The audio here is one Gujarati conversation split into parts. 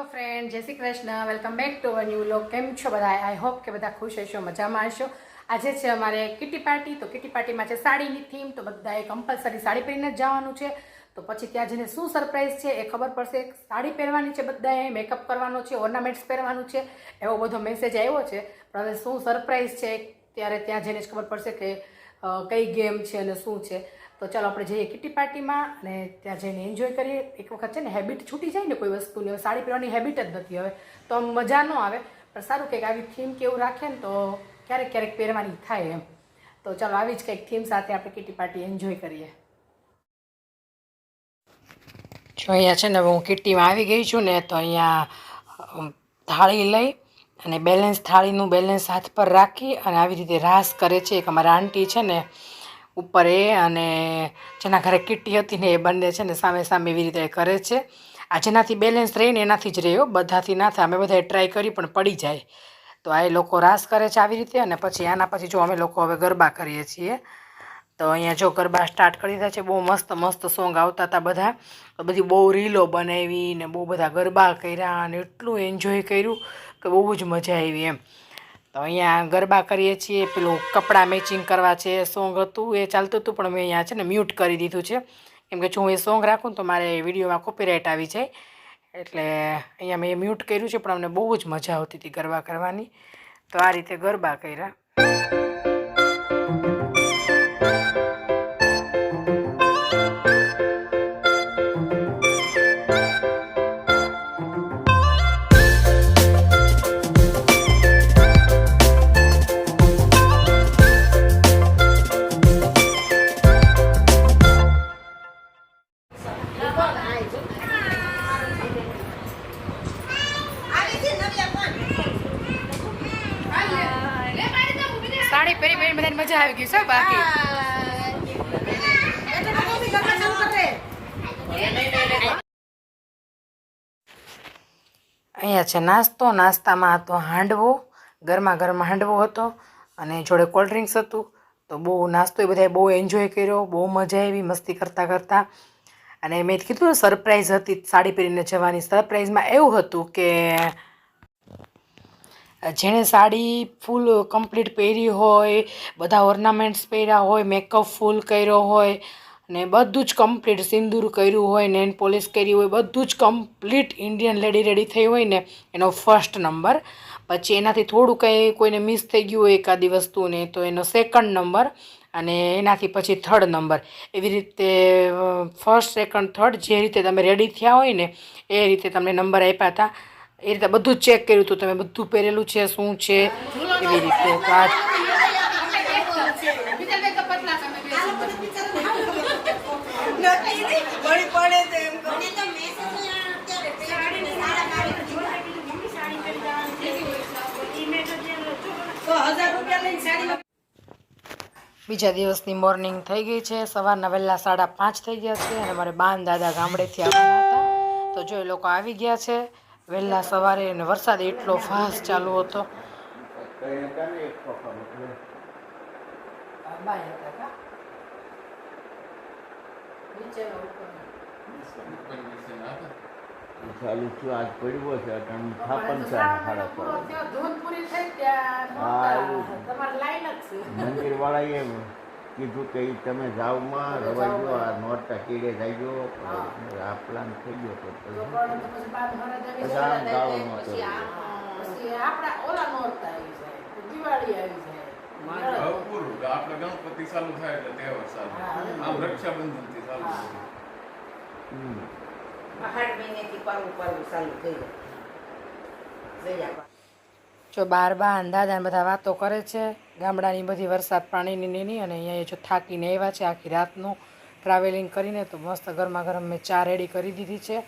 જય Shri Krishna. Welcome back to a new vlog કેમ છો બધા? આઈ હોપ કે બધા ખુશ હશો, મજામાં હશો. આજે છે અમારે કિટી પાર્ટી તો કિટી પાર્ટીમાં છે સાડીની થીમ તો બધાએ કમ્પલસરી સાડી પહેરીને જ જવાનું છે. તો પછી ત્યાં જઈને શું સરપ્રાઈઝ છે એ ખબર પડશે. સાડી પહેરવાની છે બધાએ મેકઅપ કરવાનો છે ઓર્નામેન્ટ્સ પહેરવાનું છે. એવો બધો મેસેજ આવ્યો છે. પણ હવે શું સરપ્રાઈઝ છે? ત્યારે ત્યાં જઈને જ ખબર પડશે કે કઈ ગેમ છે અને શું છે. તો ચાલો આપણે જઈએ કિટી પાર્ટીમાં અને ત્યાં જઈને એન્જોય કરીએ. એક વખત છે ને હેબિટ છૂટી જાય ને કોઈ વસ્તુની, હવે સાડી પહેરવાની હેબિટ જ નથી હવે. તો મજા ન આવે. પણ સારું કંઈક આવી થીમ કે એવું રાખે ને તો ક્યારેક ક્યારેક પહેરવાની થાય એમ. તો ચાલો આવી જ કંઈક થીમ સાથે આપણે કિટી પાર્ટી એન્જોય કરીએ. જો અહીંયા છે ને હું કિટીમાં આવી ગઈ છું ને તો અહીંયા થાળી લઈ અને બેલેન્સ થાળીનું બેલેન્સ હાથ પર રાખી અને આવી રીતે રાસ કરે છે. એક અમારા આંટી છે ને ઉપર એ અને જેના ઘરે કિટ્ટી હતી ને એ બંને છે ને સામે સામે એવી રીતે કરે છે. આ જેનાથી બેલેન્સ રહીને એનાથી જ રહ્યો. બધાથી ના થાય. અમે બધાએ ટ્રાય કરી પણ પડી જાય. તો આ એ લોકો રાસ કરે છે આવી રીતે અને પછી આના પછી જો અમે લોકો હવે ગરબા કરીએ છીએ. તો અહીંયા જો ગરબા સ્ટાર્ટ કરી દીધા છે. બહુ મસ્ત મસ્ત સોંગ આવતા હતા બધા. તો બધી બહુ રીલો બનાવી ને બહુ બધા ગરબા કર્યા અને એટલું એન્જોય કર્યું કે બહુ જ મજા આવી એમ. તો અહીંયા ગરબા કરીએ છીએ, પેલું કપડાં મેચિંગ કરવા છે સોંગ હતું, એ ચાલતું હતું, પણ મેં અહીંયા છે ને મ્યુટ કરી દીધું છે. કેમ કે જો હું એ સોંગ રાખું તો મારે વિડીયોમાં કોપીરાઇટ આવી જાય. એટલે અહીંયા મેં મ્યુટ કર્યું છે, પણ અમને બહુ જ મજા આવતી હતી ગરબા કરવાની. તો આ રીતે ગરબા કર્યા. પહેરી પહેરી બધાને મજા આવી ગઈ છે બાકી. અહીંયા છે નાસ્તો, નાસ્તામાં હતો હાંડવો ગરમા ગરમ હાંડવો હતો અને જોડે કોલ્ડ ડ્રિંક્સ હતું. તો બહુ નાસ્તો એ બધાએ બહુ એન્જોય કર્યો, બહુ મજા આવી, મસ્તી કરતાં કરતાં. અને મેં કીધું સરપ્રાઈઝ હતી સાડી પહેરીને જવાની. સરપ્રાઈઝમાં એવું હતું કે જેણે સાડી ફૂલ કમ્પ્લીટ પહેરી હોય, બધા ઓર્નામેન્ટ્સ પહેર્યા હોય મેકઅપ ફૂલ કર્યો હોય, ને બધું જ કમ્પ્લીટ સિંદૂર કર્યું હોય નેન પોલિશ કરી હોય, બધું જ કમ્પ્લીટ ઇન્ડિયન લેડી રેડી થઈ હોય ને, એનો ફર્સ્ટ નંબર પછી એનાથી થોડું કંઈ કોઈને મિસ થઈ ગયું હોય એકાદી વસ્તુને, તો એનો સેકન્ડ નંબર અને એનાથી પછી થર્ડ નંબર એવી રીતે ફર્સ્ટ સેકન્ડ થર્ડ જે રીતે તમે રેડી થયા હોય ને, એ રીતે તમને નંબર આપ્યા હતા. એ રીતે બધું ચેક કર્યું હતું તમે બધું પહેરેલું છે, શું છે, એવી રીતે તો બીજા દિવસની મોર્નિંગ થઈ ગઈ છે. સવારના વહેલા સાડા પાંચ થઈ ગયા છે અને મારે બાન દાદા ગામડેથી આવવાના હતા. તો જો એ લોકો આવી ગયા છે. વહેલા સવારે અને વરસાદ એટલો ફાસ્ટ ચાલુ હતો. ચાલુ થયું આજ પડ્યો છે અટાણું છે સાડા હા, એવું છે. મંદિર વાળા એમ કીધું કે તમે જાવમાં રવાજો આ નોટ કીડે જાય ગયો આ પ્લાન થઈ ગયો તો પછી પછી આમ ગાળો નહોતો ભરપૂર આપણે ગણપતિ ચાલુ થાય એટલે તહેવાર ચાલુ. આમ રક્ષાબંધનથી ચાલુ થાય. મહિનેથી પાલું પાલું ચાલુ થઈ જાય જો બાર બા અંદાજ બધા વાતો કરે છે ગામડાની બધી વરસાદ પાણીની નીની અને અહીંયા જો થાકીને આવ્યા છે આખી રાતનું ટ્રાવેલિંગ કરીને તો મસ્ત ગરમા ગરમ મેં ચા રેડી કરી દીધી છે.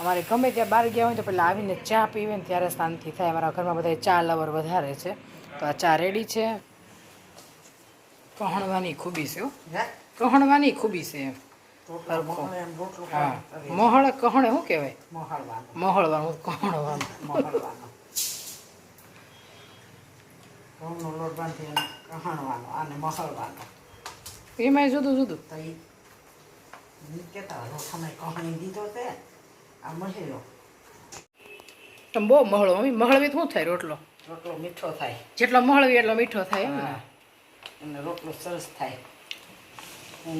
અમારે ગમે ત્યાં બહાર ગયા હોય તો પહેલાં આવીને ચા પીવે ને ત્યારે શાંતિ થાય. અમારા ઘરમાં બધા ચા લવર વધારે છે. તો આ ચા રેડી છે. કહણવાની ખૂબી છે કહણવાની ખૂબી છે એમ. હા. મોહળ કહણે શું કહેવાય? મોહળવાનું. કહણવાનું. ઘઉંનો લોટ બાંધી કહાણવાનો અને મહળવાનો એમાંય જુદું જુદું. તો એ કહેતા અમે કહાણી દીધો તે આ મહેલો. તમે બહુ મહળો મહળવી શું થાય રોટલો? રોટલો મીઠો થાય. જેટલો મહળવી એટલો મીઠો થાય એમ. અને રોટલો સરસ થાય. હું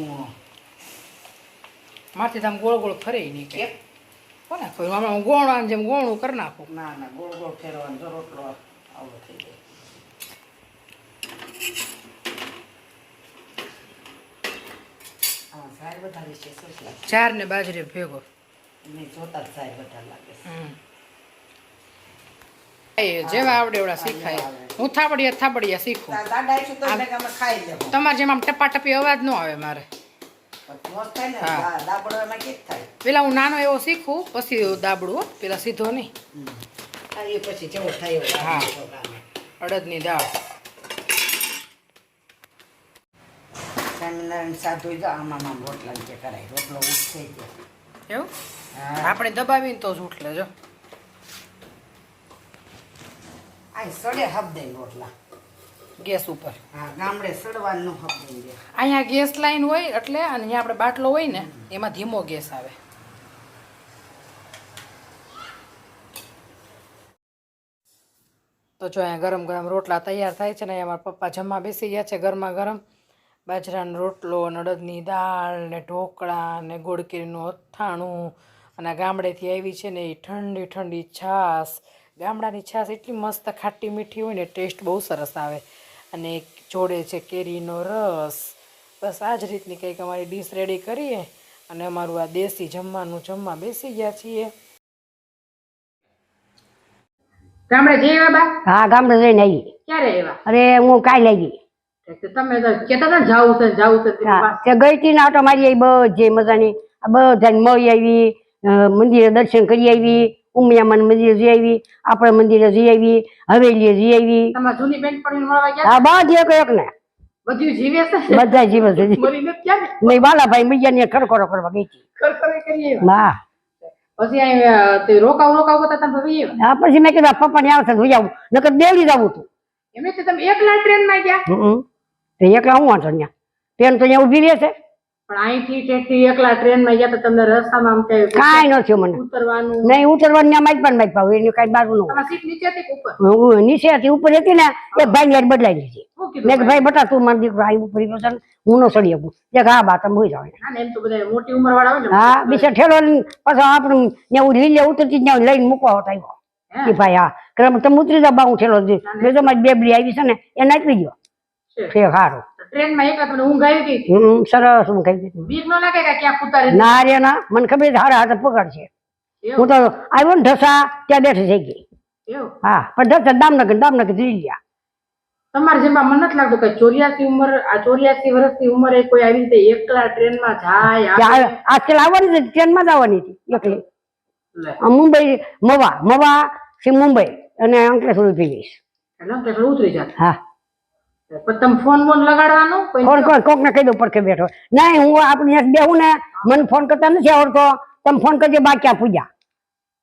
માથે આમ ગોળ ગોળ ફરે નહીં કે? કોને કોઈ હમણાં ગોળા જેમ ગોળું કરી નાખું. ના ના ગોળ ગોળ ફેરવાનો રોટલો આવડો થઈ જાય હા સાર વધારે છે સરસ લાગે ચાર ને બાજરી ભેગો. જેવા આવડે એવડા શીખાય. હું થાબડિયા થાબડિયા શીખું. તમારે જેમ આમ ટપાટપી અવાજ ન આવે મારે. પેલા હું નાનો એવો શીખું પછી દાબડું પેલા સીધો નહીં. પછી જેવો થાય હા. અડદની દાળ. સ્વામિનારાયણ સાધુ આમાં રોટલા જે કરાય. રોટલો ઉઠશે થઈ એવું? આપણે દબાવીને તો જ ઉઠલે જો. આ સડે હબદે રોટલા. ગેસ ઉપર. હા ગામડે સડવાનું હબદે અહીંયા ગેસ લાઈન હોય એટલે અને અહીંયા આપણે બાટલો હોય ને એમાં ધીમો ગેસ આવે. તો જો અહીંયા ગરમ ગરમ રોટલા તૈયાર થાય છે ને અહીંયા મારા પપ્પા જમવા બેસી ગયા છે ગરમા ગરમ. બાજરાનો રોટલો અડદની દાળ ને ઢોકળા ને ગોળકેરીનું અથાણું. અને આ ગામડેથી આવી છે ને એ ઠંડી ઠંડી છાશ. ગામડાની છાશ એટલી મસ્ત ખાટી મીઠી હોય ને ટેસ્ટ બહુ સરસ આવે. અને જોડે છે કેરીનો રસ. બસ આ જ રીતની કંઈક અમારી ડીશ રેડી કરીએ. અને અમારું આ દેશી જમવાનું જમવા બેસી ગયા છીએ. ગામડે જઈ આવ્યા બા? હા ગામડે જઈને આવી ક્યારે આવ્યા? અરે હું કાંઈ આવી. ગઈ તમે કહેતા હતા જાવું છે જાવું છે તે ગઈ હતી આટો મારી આવી બધી મજાની બધાને મળી આવી મંદિરે દર્શન કરી આવી ઉમિયામાં મંદિરે જઈ આવી આપણે મંદિરે જઈ આવી હવેલીએ જઈ આવી તમારા જૂની બેન પણ મળવા ગયા? આ બધી એક એક ને. બધું જીવે છે? બધા જીવન છે. મરી નથી ક્યારે મેં બાલાભાઈ મૈયાને ખરખરો કરવા ગઈ હતી. ખરખરે કરી હા. પછી તે રોકાવ રોકાવ કરતા તમે ભાઈ હા પછી મેં કીધું પપ્પાને આવશે તો જાવું નકર દેવી જવું તું. એમ તમે એકલા ટ્રેનમાં ગયા? હમ. તો એકલા હું વાંધો ત્યાં ટ્રેન તો અહીંયા ઊભી પણ અહીંથી ઠેઠથી એકલા ટ્રેનમાં ગયા તો તમને રસ્તામાં આમ કઈ કાંઈ ન થયું મને. ઉતરવાનું? નહીં ઉતરવાનું ત્યાં માઇક પણ માઇક પાવું એનું કાંઈ બારું ન સીટ નીચે ઉપર? હું નીચે ઉપર હતી ને એ ભાઈ યાર બદલાઈ દીધી મેં કીધું ભાઈ બટા તું મારો દીકરો અહીં ઉપર છે ને હું ન સડી શકું. જે હા બા તમે જાવ હા હોય હા બીજા ઠેલો પાછો આપણું ત્યાં લીલે ઉતરતી ત્યાં લઈને મૂકવા હોતા આવ્યો? ભાઈ હા. કે તમે ઉતરી જાવ બા હું ઠેલો મેં તો મારી બેબડી આવી છે ને એ નાખી ગયો છે. સારું ટ્રેનમાં એકલા તમને ઊંઘ આવી ગઈ. હમ સરસ હું કહી દીધું બીક ન લાગે કે ક્યાં કૂતા ના રે ના. મને ખબર હારા હાથે પકડ છે હું તો આવ્યો ને ઢસા ત્યાં બેઠી થઈ ગઈ. હા પણ ઢસા દામનગર દામનગર જોઈ ગયા. તમારે જેમાં મને નથી લાગતું કે ચોર્યાસી ઉંમર આ ચોર્યાસી વર્ષની ઉંમરે કોઈ આવી રીતે એકલા ટ્રેનમાં જાય આજકાલ આવવાની હતી ટ્રેનમાં જ આવવાની હતી એકલી. મુંબઈ મવા મવા થી મુંબઈ અને અંકલેશ્વર એટલે ઉતરી જાય હા. પણ ફોન બોન લગાડવાનો? કોણ કોણ કોક ને કહી દઉં પડખે બેઠો. નહીં હું આપણે અહીંયા બેહું ને મને ફોન કરતા નથી આવડતો. તમે ફોન કરજો બા ક્યાં પૂજા?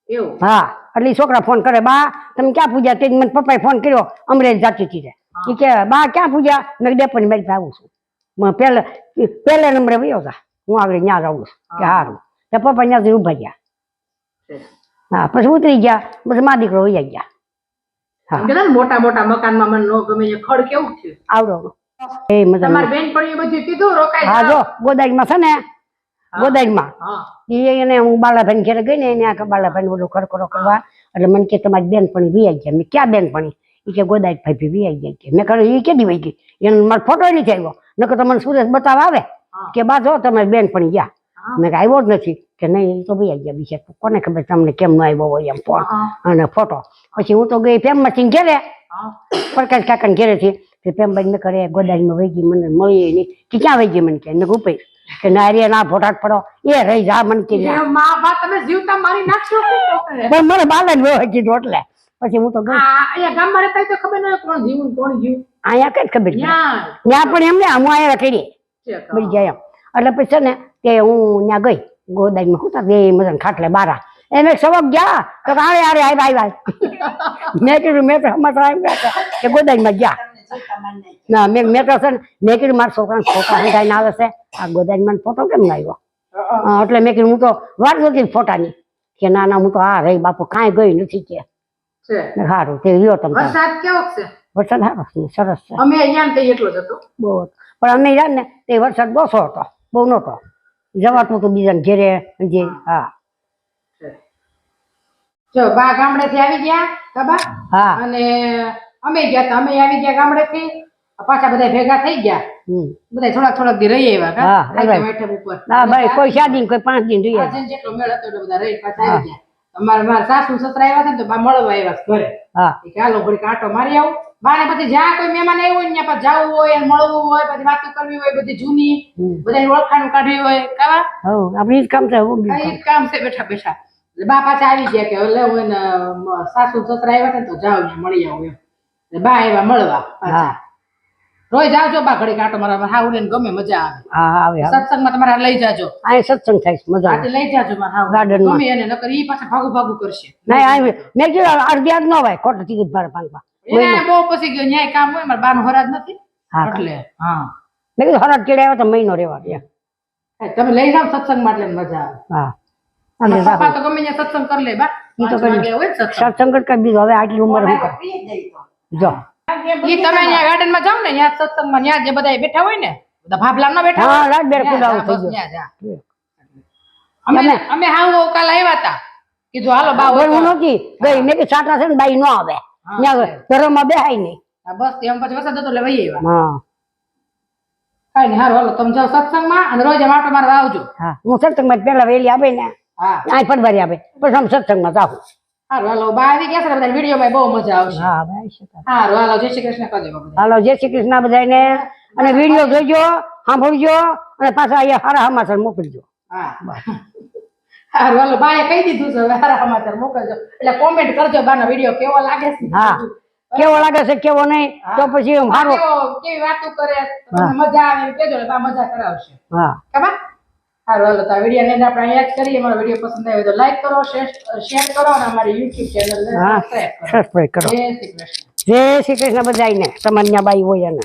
એવું? હા એટલે છોકરા ફોન કરે. બા તમે ક્યાં પૂજા? તે મને પપ્પાએ ફોન કર્યો અમરેલી જાતી હતી તે. કે બા ક્યાં પૂજા? મેં ડેપન બાજુ આવું છું. પેલા પહેલા પહેલા નંબરે વયો હતા હું આગળ ત્યાં આવું છું. કે સારું તે પપ્પા ત્યાંથી ઊભા ગયા. હા પછી ઉતરી ગયા. પછી મા દીકરો ગયા. મોટા મોટા મકાનમાં મને ન ગમે એ ખડ કેવું છે આવડો. એ મજા તમારી બેન પણ એ બધું કીધું રોકાય હા. જો ગોદાઈમાં છે ને ગોદાઈમાં. એને હું બાલાભાઈ ઘેરે ગઈ ને એને આ બાલાભાઈ બધું ખરખરો કરવા. એટલે મને કે તમારી બેનપણી વી ગયા. મેં ક્યાં બેનપણી? એ કે ગોદાઈ ભાઈ વી ગયા. કે મેં કહ્યું એ કેદી વહી ગઈ? એને મારો ફોટો નથી આવ્યો. નકર તમને સુરેશ બતાવ આવે કે બા જો તમારી બેનપણી ગયા. મેં આવ્યો જ નથી. કે નહીં તો ભાઈ ગયા બીજા કોને ખબર તમને કેમ ન આવ્યો હોય એમ ફોન અને ફોટો. પછી હું તો ગઈ ફેમમાંથી ઘેરે. હા. પ્રકાશ કાકા ઘેરે કે તે પેમભાઈ મેં કરે ગોદાઈમાં વહી ગઈ મને મળી નહીં. કે ક્યાં વહી ગઈ મને કે? એને ઉપર કે ના રે ના ફોટા પડો. એ રહી જા મને કે તમે જીવતા મારી નાખશો? પણ મને બાલન કીધું એટલે. પછી હું તો ગઈ. અહીંયા ગામમાં રહેતા તો ખબર ન કોણ જીવું ને કોણ જીવું. અહીંયા કઈ ખબર ત્યાં પણ એમને હું અહીંયા રખડી. મળી જાય એમ. એટલે પછી છે ને તે હું ત્યાં ગઈ. ગોદાઈમાં હું બે મજા ખાટલે બારા. એને સવક ગયા તો આરે આરે આવ્યા આવ્યા મેં કીધું મેં તો હમણાં આવ્યા કે ગોદાઈમાં ગયા. ના મેં મેં તો છે ને મેં કીધું મારા છોકરાને ફોટા હંગાઈને આવે છે. આ ગોદાઈમાં ફોટો કેમ ના આવ્યો એટલે મેં કીધું હું તો વાત જોતી ફોટા ફોટાની. કે ના ના હું તો આ રહી બાપુ કાંઈ ગઈ નથી કે. સારું તે રહ્યો તમે વરસાદ કેવો છે? વરસાદ સારો છે સરસ છે. અમે અહીંયા એટલો જ હતો. બહુ પણ અમે રહ્યા ને તે વરસાદ ઓછો હતો બહુ નહોતો. જવાતું હતું બીજાને ઘેરે જે હા. જો બા ગામડેથી આવી ગયા કબા હા. અને અમે ગયા તા અમે આવી ગયા ગામડે થી પાછા બધા ભેગા થઈ ગયા. બધા થોડાક થોડાક દી રહી આવ્યા હા, ઉપર. ના ભાઈ કોઈ શાદી કોઈ પાંચ દિન રહી આજે જેટલો મેળ હતો એટલે બધા રહી પાછા આવી ગયા. અમારા મારા સાસુ સસરા આવ્યા છે ને તો બા મળવા આવ્યા ઘરે. હા. એ કે હાલો મારી આવું. બાને પછી જ્યાં કોઈ મહેમાન આવ્યો હોય ત્યાં જવું હોય મળવું હોય પછી વાતો કરવી હોય બધી જૂની બધા ઓળખાણ કાઢવી હોય કાવા? હવ આપણે જ કામ છે હું જ કામ. છે બેઠા બેઠા. બા પાછા આવી ગયા કે હવે હું સાસુ સસરા આવ્યા ને તો જાવ ને મળી આવું એમ. બા આવ્યા મળવા પાછા. હા. રોજ આવજો બા ઘડી કાંટો મારા હાવ ને ગમે મજા આવે. હા હા સત્સંગમાં તમારા લઈ જાજો. આ સત્સંગ થાય મજા આવે. લઈ જાજો મારા હાવ. ગાર્ડન. ગમે એને નકર ઈ પાછા ભાગુ ભાગુ કરશે. નહીં મેં કીધું અડધી આજ ન હોય ખોટું ટિકિટ ભાડે પાંચમાં એને બહુ પછી ગયો ન્યાય કામ હોય મારા બાનું હરાજ નથી. હા એટલે હા. મેં કીધું હરાજ કેડે આવ્યો તો મહિનો રહેવા તમે લઈ સત્સંગ માટે મજા આવે. હા. અમે પપ્પા તો ગમે ત્યાં સત્સંગ કરી લે બા. ઈ તો કરી સત્સંગ. સત્સંગ કરી દીધો. હવે આટલી ઉંમર હું જો. ઈ તમે અહીંયા ગાર્ડનમાં જાવ ને ત્યાં સત્સંગમાં ત્યાં જે બધા બેઠા હોય ને બધા ભાભલા માં બેઠા હા રાજબેર ત્યાં થઈ ગયો. અમે અમે હાવ કાલ આવ્યા હતા કીધું હાલો બા હું નથી. ગઈ મેં કે સાટા છે ને બાઈ ન આવે. ઘરમાં બેહાય નહીં બસ એમ પછી વરસાદ હતો એટલે વહી આવ્યા. હા. કઈ નહીં હારું હાલો તમે જાઓ સત્સંગમાં અને રોજ આમ આંટો મારવા આવજો. હા હું સત્સંગમાં પેલા વહેલી આવે ને હા. આ ફરવારી આવે પછી આમ સત્સંગમાં જાઉં. હારું હાલો બા આવી ગયા છે બધા વિડીયોમાં બહુ મજા આવશે. હા હારું હાલો જય શ્રી કૃષ્ણ કરજો બધા હાલો જય શ્રી કૃષ્ણ બધાને અને વીડિયો જોજો સાંભળજો અને પાછા અહીંયા હારા સમાચાર મોકલજો. હા. હારું હાલો બાએ કહી દીધું છે હવે હારા સમાચાર મોકલજો. એટલે કોમેન્ટ કરજો બાનો વીડિયો કેવો લાગે છે. હા. કેવો લાગે છે કેવો નહીં તો પછી બા કેવી વાતો કરે મજા આવે એટલે બા મજા કરાવશે. હા. ખબર? સારું હાલો તો આ વીડિયો ને આપણે અહીંયા જ કરીએ. અમારો વીડિયો પસંદ આવ્યો તો લાઈક કરો શેર કરો અને અમારી ચેનલ ને સબસ્ક્રાઇબ કરો. સબસ્ક્રાઈબ કરો. જય શ્રી કૃષ્ણ. જય શ્રી કૃષ્ણ બધાને તમારી બાઈ હોય એને.